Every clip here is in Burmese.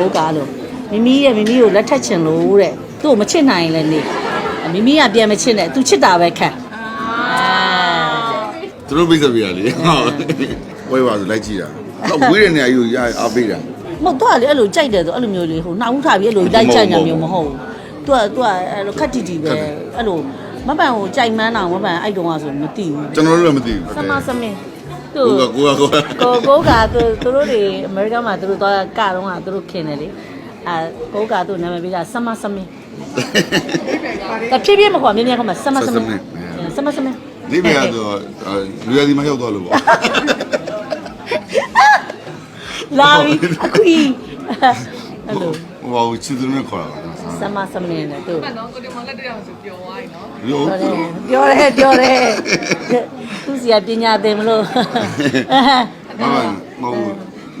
ဘိုးကားလို့မိမိရဲ့မိမိကိုလက်ထက်ချင်လို့တဲ့သူ့ကိုမချစ်နိုင်ရင်လည်းနေမိမိကပြန်မချစ်နဲ့သူချစ်တာပဲခံသူတို့ပြိဿပြရလေဝဲပါဆိုလိုက်ကြည့်တာတော့ဝေးတဲ့နေရာယူရအားပေးတာမဟုတ်တော့လေအဲ့လိုကြိုက်တယ်ဆိုအဲ့လိုမျိုးလေဟိုနှောက်ထားပြီးအဲ့လိုလိုက်ကြိုက်ညာမျိုးမဟုတ်ဘူးသူကသူကအဲ့လိုခက်တီတီပဲအဲ့လိုမပန်ကိုကြိုက်မှန်းတော့မပန်အဲ့တုန်းကဆိုမသိဘူးကျွန်တော်တို့လည်းမသိဘူးစမစမင်း သူကိုကကိုကကိုကကိုကိုကသူသူတို့တွေအမေရိကန်မှာသူတို့တော့ကတော့ကသူတို့ခင်တယ်လေအဲကိုကသူနာမည်ပေးတာစမစမင်းတဖြည်းဖြည်းမခေါ်မြင်းမြန်းခေါ်မှာစမစမင်းစမစမင်းဒီပြရတော့လူရည်ဒီမှာရောက်သွားလို့ပေါ့လာပြီအခုကြီးအဲ့လိုဟိုချစ်သူနဲ့ခေါ်တာ စမစမင်းနဲ့သူမှန်တော့ကိုတင်မလက်တရားဆိုပျော်သွားပြီနော်ရောပြောတယ်ပြောတယ်သူစီကပညာသင်မလို့မမ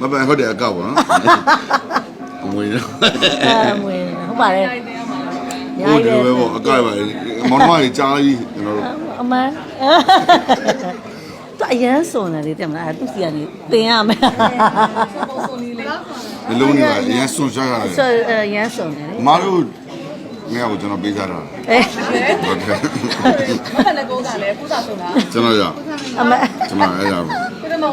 မမပန်ဟုတ်တယ်အကောက်ပါနော်အမွေနော်အဲမွေးဟုတ်ပါတယ်တိုင်းတရားမှာတော့ညာဟိုရဒီည်ပဲပေါ့အကောက်ပါမောင်နှမကြီးကြားပြီးကျွန်တော်တို့အမန် သူအရန်စုံတယ်လေတင်မလားသူစီကနေတင်ရမယ်ဒီလုံးနေပါအရင်စွန်ရှားရတယ်ဆိုအရန်စုံတယ်လေမအားလို့ငါ့ကိုကျွန်တော်ပေးစားတာအဲဟုတ်တယ်မပန်လည်းကုန်းကလည်းပူစာဆုံးတာကျွန်တော်ရအမကျွန်တော်အဲ့ဒါပဲပြမတော့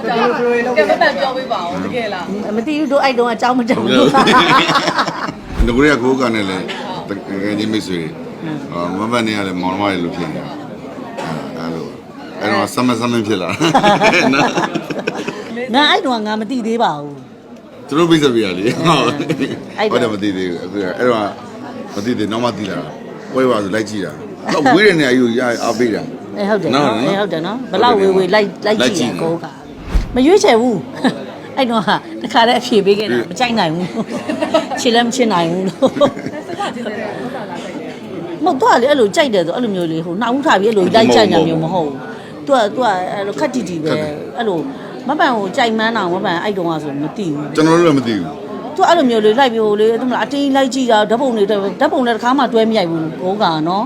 ကဲမပန်ပြောပေးပါဦးတကယ်လားမသိဘူးတို့အဲ့တုန်းကအကြောင်းမကြောက်ဘူးဒီကိုရခိုးကနဲ့လည်းငယ်ချင်းမိတ်ဆွေအာမပန်နေရလဲမောင်မောင်ရလို့ဖြစ်နေတာ အဲ့တော့ဆမဆမဖြစ်လာနော်ငါအဲ့တုန်းကငါမသိသေးပါဘူးသူတို့ပြဿပြရလေဟုတ်တယ်မသိသေးဘူးအခုအဲ့တော့မသိသေးနောက်မှသိလာဝဲပါဆိုလိုက်ကြည့်တာတော့ဝေးတဲ့နေရာယူရအားပေးတာအဲဟုတ်တယ်နော်နော်နော်အဲဟုတ်တယ်နော်ဘလောက်ဝေဝေလိုက်လိုက်လိုက်ကြကြည့်ည့်ရနေကိုကမရွေးချယ်ဘူးအဲ့တော့ဟာတခါတည်းအဖြေပေးခဲ့တာမကြိုက်နိုင်ဘူးချစ်လည်းမချစ်နိုင်ဘူးလို့စကားချင်းတယ်ကုသလာတိုက်တယ်မဟုတ်တော့လေအဲ့လိုကြိုက်တယ်ဆိုအဲ့လိုမျိုးလေဟိုနှောက်ထားပြီးအဲ့လိုလိုက်ကြိုက်ညာမျိုးမဟုတ်ဘူး သူကသူကအဲ့လိုခက်တီတီပဲအဲ့လိုမပန်ကိုကြိုက်မှန်းတော့မပန်အဲ့တုန်းကဆိုမသိဘူးကျွန်တော်တို့လည်းမသိဘူးသူအဲ့လိုမျိုးလေးလိုက်ပြီးဟိုလေသူမလားအတင်းလိုက်ကြည့်တာဓာတ်ပုံတွေဓာတ်ပုံလည်းတစ်ခါမှတွဲမရိုက်ဘူးဘိုးကနော်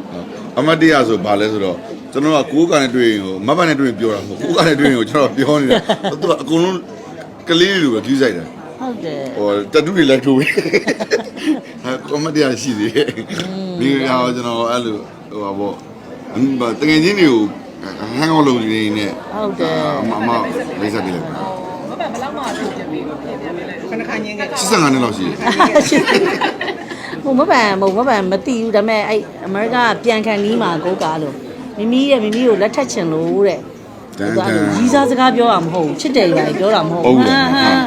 အမတ်တရားဆိုဘာလဲဆိုတော့ကျွန်တော်ကကိုးကနေတွေ့ရင်ဟိုမဘတ်နဲ့တွေ့ရင်ပြောတာမဟုတ်ကိုးကနေတွေ့ရင်ကိုကျွန်တော်ပြောနေတာသူကအကုန်လုံးကလေးလိုပဲကြည့်ဆိုင်တယ်ဟုတ်တယ်ဟိုတတူတွေလည်းထိုးပြီးဟာကွန်မတီယာရှိသေးတယ်ဒီကတော့ကျွန်တော်အဲ့လိုဟိုပါပေါ့တကယ်ချင်းတွေကို ဟန်အောင်လုပ်နေနေဟုတ်တယ်အမအမလေးစားပြလိုက်မဖက်ဘယ်လောက်မှဖြစ်ပြပေးလို့ပြင်ပြပေးလိုက်ခဏခါညင်းခဲ့85နှစ်လောက်ရှိတယ်ဟိုမပန်မဟုတ်မပန်မသိဘူးဒါပေမဲ့အဲ့အမေရိကပြန်ခံနီးမှာကိုကားလို့မိမိရဲ့မိမိကိုလက်ထက်ချင်လို့တဲ့တန်သူတကန်ရီးစားစကားပြောတာမဟုတ်ဘူးချစ်တယ်ရာပြောတာမဟုတ်ဟုတ်တယ်ဟမ်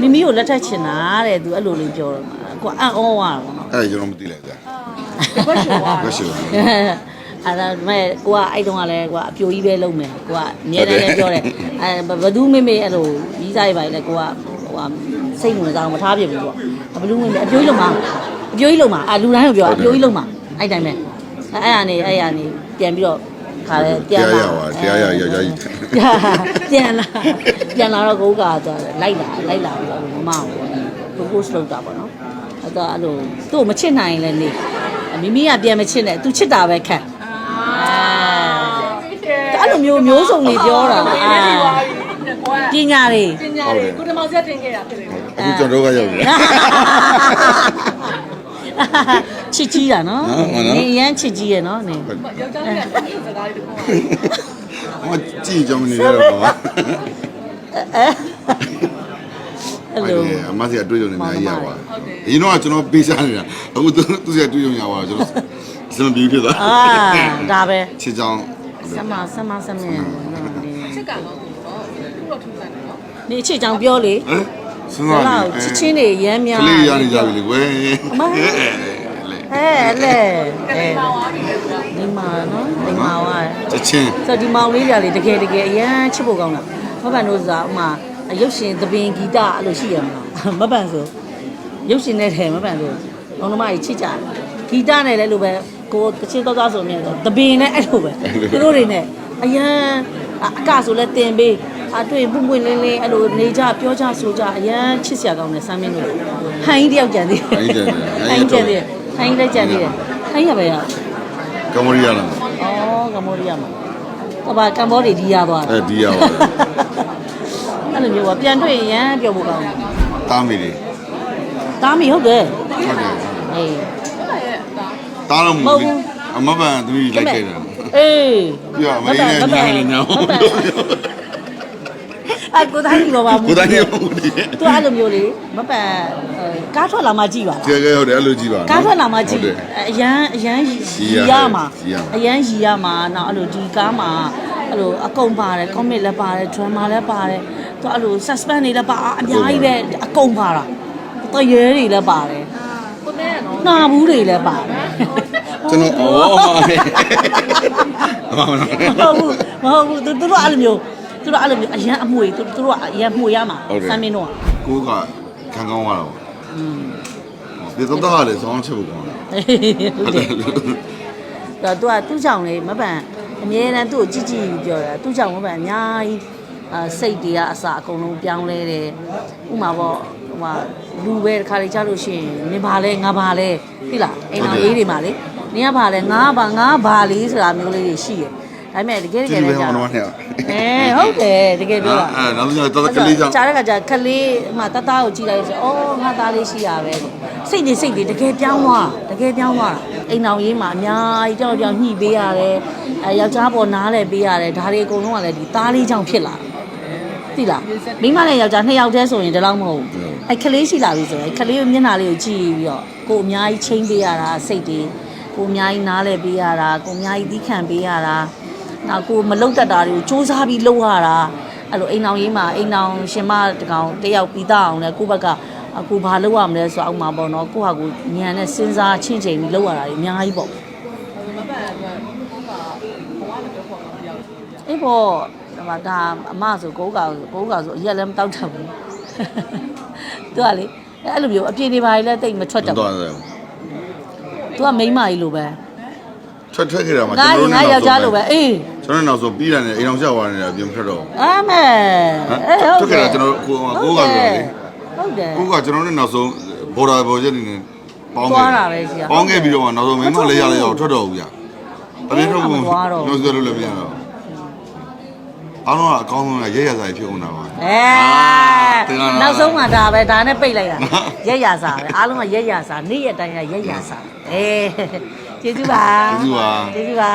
မိမိကိုလက်ထက်ချင်တာတဲ့သူအဲ့လိုလေးပြောတော့မှာကိုအံ့ဩသွားတာပေါ့နော်အဲ့ဒါကျွန်တော်မသိလိုက်တာဘက်ရှိုးသွားဘယ်ရှိလဲ အဲ့ဒါမဲ့ကိုကအဲ့တုန်းကလည်းကိုကအပြိုကြီးပဲလုံးမယ်ကိုကအမြဲတမ်းလည်းပြောတယ်အဲဘယ်သူမေမေအဲ့လိုရီးစားရပါလေကိုကဟိုကစိတ်ဝင်စားအောင်မထားပြဘူးပေါ့ဘလူးမေမေအပြိုကြီးလုံးမှာအပြိုကြီးလုံးမှာအလူတိုင်းကိုပြောအပြိုကြီးလုံးမှာအဲ့တိုင်းပဲအဲ့အဲ့ဟာနေအဲ့ဟာနေပြန်ပြီးတော့ခါလဲပြန်လာတရားရပါတရားရယောက်ျားကြီးပြန်လာပြန်လာတော့ကိုကသွားလိုက်လာလိုက်လာပြီးတော့မမကို propose လုပ်တာပေါ့နော်အဲ့တော့အဲ့လိုသူ့ကိုမချစ်နိုင်ရင်လည်းနေမိမိကပြန်မချစ်နဲ့သူချစ်တာပဲခံအဲ့လို မျိုးမျိုးစုံတွေပြောတာအာပညာတွေပညာလေးကိုတင်မောင်ဆက်တင်ခဲ့တာဖြစ်တယ်အခုကျွန်တော်တို့ကရောက်ပြီချစ်ကြီးတာနော်ဟုတ်ပါနော်နေရမ်းချစ်ကြီးရယ်နော်နေယောက်ျားလေးကစကားလေးတခုအမကြည့်ကြောင်းနေရတော့ပါအဲ့လိုအမစီအတွေ့အကြုံနေအများကြီးရပါအရင်တော့ကျွန်တော်ပေးစားနေတာအခုသူသူစီအတွေ့အကြုံရပါကျွန်တော်စံပြီးဖြစ်သွားအာဒါပဲချစ်ကြောင်း ဆမဆမဆမင်းနော်နေချစ်ကတော့သူတော့သူတော့ထူးတယ်နော်နေချစ်ကြောင်ပြောလေဟမ်စဉ်းဘစားလောက်နေချစ်ချင်းတွေရမ်းများကလေးရနေကြပြီလေကွယ်ဟဲ့လေကလေးမောင်သွားပြီလေသူကဒီမှာနော်ဒီမှာဝါချက်ချင်းဆိုဒီမောင်လေးပြလေတကယ်တကယ်အရန်ချစ်ဖို့ကောင်းတာမပန်တို့ဆိုတာဥမာရုပ်ရှင်သပင်ဂီတအဲ့လိုရှိရမလားမပန်ဆိုရုပ်ရှင်နဲ့တယ်မပန်ဆိုဘောင်းသမားကြီးချစ်ကြတယ်ဂီတနဲ့လည်းအဲ့လိုပဲ ကိုတချစ်တော့သားဆိုမြင်တော့သပင်နဲ့အဲ့လိုပဲသူတို့တွေနဲ့အရန်အကဆိုလဲတင်ပေးအတွေ့ပွင့်ပွင့်လင်းလင်းအဲ့လိုနေကြပြောကြဆိုကြအရန်ချစ်စရာကောင်းတယ်ဆမ်းမင်းတို့ဟိုင်းတယောက်ကြံသေးတယ်ဟိုင်းကြံသေးတယ်ဟိုင်းကြံသေးတယ်ဟိုင်းလည်းကြံသေးတယ်ဟိုင်းရပဲရကမ္ဘောဒီးယားလားဩကမ္ဘောဒီးယားမှာတပါကမ္ဘောဒီဒီယာသွားအဲဒီယားပါအဲ့လိုမျိုးပါပြန်တွေ့ရင်ရမ်းပြောဖို့ကောင်းတယ်တားမိတယ်ဟတားမိဟုတ်တယ်ဟုတ်တယ်အေး တားတော့မမဟုတ်ဟုတ်ဘူးဘူးအမပန်သမီးလိုက်ခဲ့တာအေးပြမင်းနဲ့ညာလည်းညာအကိုတိုင်းဒီပေါ်မှာကိုတိုင်းရောဟုတ်တယ်သူအဲ့လိုမျိုးလေမပန်ကားထွက်လာမှကြည့်ပါလားကျေကဲဟုတ်တယ်အဲ့လိုကြည့်ပါကားထွက်လာမှကြည့်ဟုတ်တယ်အရန်အရန်ရီရမှာအရန်ရီရမှာနောက်အဲ့လိုဒီကားမှာအဲ့လိုအကုန်ပါတယ် comic လည်းပါတယ် drama လည်းပါတယ်သူအဲ့လို suspense တွေလည်းပါအများကြီးပဲအကုန်ပါတာတရေတွေလည်းပါတယ်ကိုနဲ့ကနော်နှာဘူးတွေလည်းပါတယ် ကျွန်တော်အော်အမလေးအမမဟုတ်ဘူးမဟုတ်ဘူးသူတို့အဲ့လိုမျိုးသူတို့အဲ့လိုမျိုးအရန်အမွေသူတို့ကအရန်မှုရမှာစမ်းမင်းတို့ကကိုကခံကောင်းသွားတော့อืมဒီတော့တော့လေဆောင်းချက်ဖို့ကောင်းတယ်ဟုတ်တယ်တော့သူကသူ့ကြောင့်လေမပန်အမြဲတမ်းသူ့ကိုကြည့်ကြည့်ပြီးပြောတာသူ့ကြောင့်မပန်အများကြီးအာစိတ်တွေကအစအကုန်လုံးပြောင်းလဲတယ်ဥမာပေါ့ဟိုမှာလူပဲတစ်ခါလေကြားလို့ရှိရင်နင်ဘာလဲငါဘာလဲသိလားအိမ်တော်ရေးတွေမှာလေ နင်ကဘာလဲငါဘာငါဘာလေးဆိုတာမျိုးလေးတွေရှိတယ်ဒါပေမဲ့တကယ်တကယ်လည်းကြားတော့တော့နဲ့အဲဟုတ်တယ်တကယ်ပြောတာအဲနောက်ဆုံးတော့ကလေးကြောင့်ကြားတဲ့ခါကျခလေးဟိုတသားကိုကြည့်လိုက်ဆိုအော်ငါသားလေးရှိရပဲစိတ်နေစိတ်တွေတကယ်ပြောင်းသွားတကယ်ပြောင်းသွားတာအိမ်အောင်ရေးမှာအများကြီးကြောက်ကြောက်ညှိပေးရတယ်အဲယောက်ျားပေါ်နားလဲပေးရတယ်ဒါတွေအကုန်လုံးကလည်းဒီသားလေးကြောင့်ဖြစ်လာသိလားမိမနဲ့ယောက်ျားနှစ်ယောက်တည်းဆိုရင်ဒီလောက်မဟုတ်ဘူးအဲခလေးရှိလာပြီဆိုရင်ခလေးမျက်နှာလေးကိုကြည့်ပြီးတော့ကိုအများကြီးချင်းပေးရတာစိတ်တွေ ကိုအများကြီးနားလဲပေးရတာကိုအများကြီးသီးခံပေးရတာနောက်ကိုမလုတ်တတ်တာတွေကိုစူးစမ်းပြီးလုပ်ရတာအဲ့လိုအိမ်အောင်ရေးမှာအိမ်အောင်ရှင်မတကောင်တယောက်ပြီးသားအောင်လဲကိုယ့်ဘက်ကအကူဘာလုပ်ရမလဲဆိုတော့အောက်မှာပေါ့နော်ကိုယ့်ဟာကိုညံနဲ့စဉ်းစားချင်းချိန်ပြီးလုပ်ရတာတွေအများကြီးပေါ့မပန်ကကိုကဘဝလည်းပြောဖို့မပြောက်ဘူးအေးပေါ့ဒါမှဒါအမဆိုကိုးကောင်ကိုးကောင်ဆိုအရက်လည်းမတောက်တတ်ဘူးသူကလေအဲ့လိုမျိုးအပြင်းနေပါလေလည်းတိတ်မထွက်တတ်တော့ဘူး တယ်သူကမိန်းမကြီးလိုပဲထွက်ထွက်ခဲ့တာမှာငါရင်ငါယောက်ျားလိုပဲအေးကျွန်တော်နောက်ဆိုပြီးတာနဲ့အိမ်အောင်ရှောက်သွားနေတာပြင်ထွက်တော့အာမဲထွက်ခဲ့တာကျွန်တော်ကိုကိုကဆိုလေဟုတ်တယ်ကိုကကျွန်တော်နဲ့နောက်ဆုံးဘော်ဒါဘော်ချက်နေနေပေါင်းသွားတာပဲရှိရပေါင်းခဲ့ပြီးတော့မှနောက်ဆုံးမင်းမလေးရလေးရောက်ထွက်တော့ဘူးဗျာတမင်းထုတ်ဖို့သွားတော့လို့ဆိုလို့လည်းမရတော့ အားလုံးကအကောင်းဆုံးကရဲရစာဖြစ်နေတာပါ အဲတင်လာတာနောက်ဆုံးမှဒါပဲဒါနဲ့ပိတ်လိုက်တာရက်ရစာပဲအားလုံးကရက်ရစာနေ့ရက်တိုင်းကရက်ရစာအေးကျေးဇူးပါကျေးဇူးပါ ကျေးဇူးပါ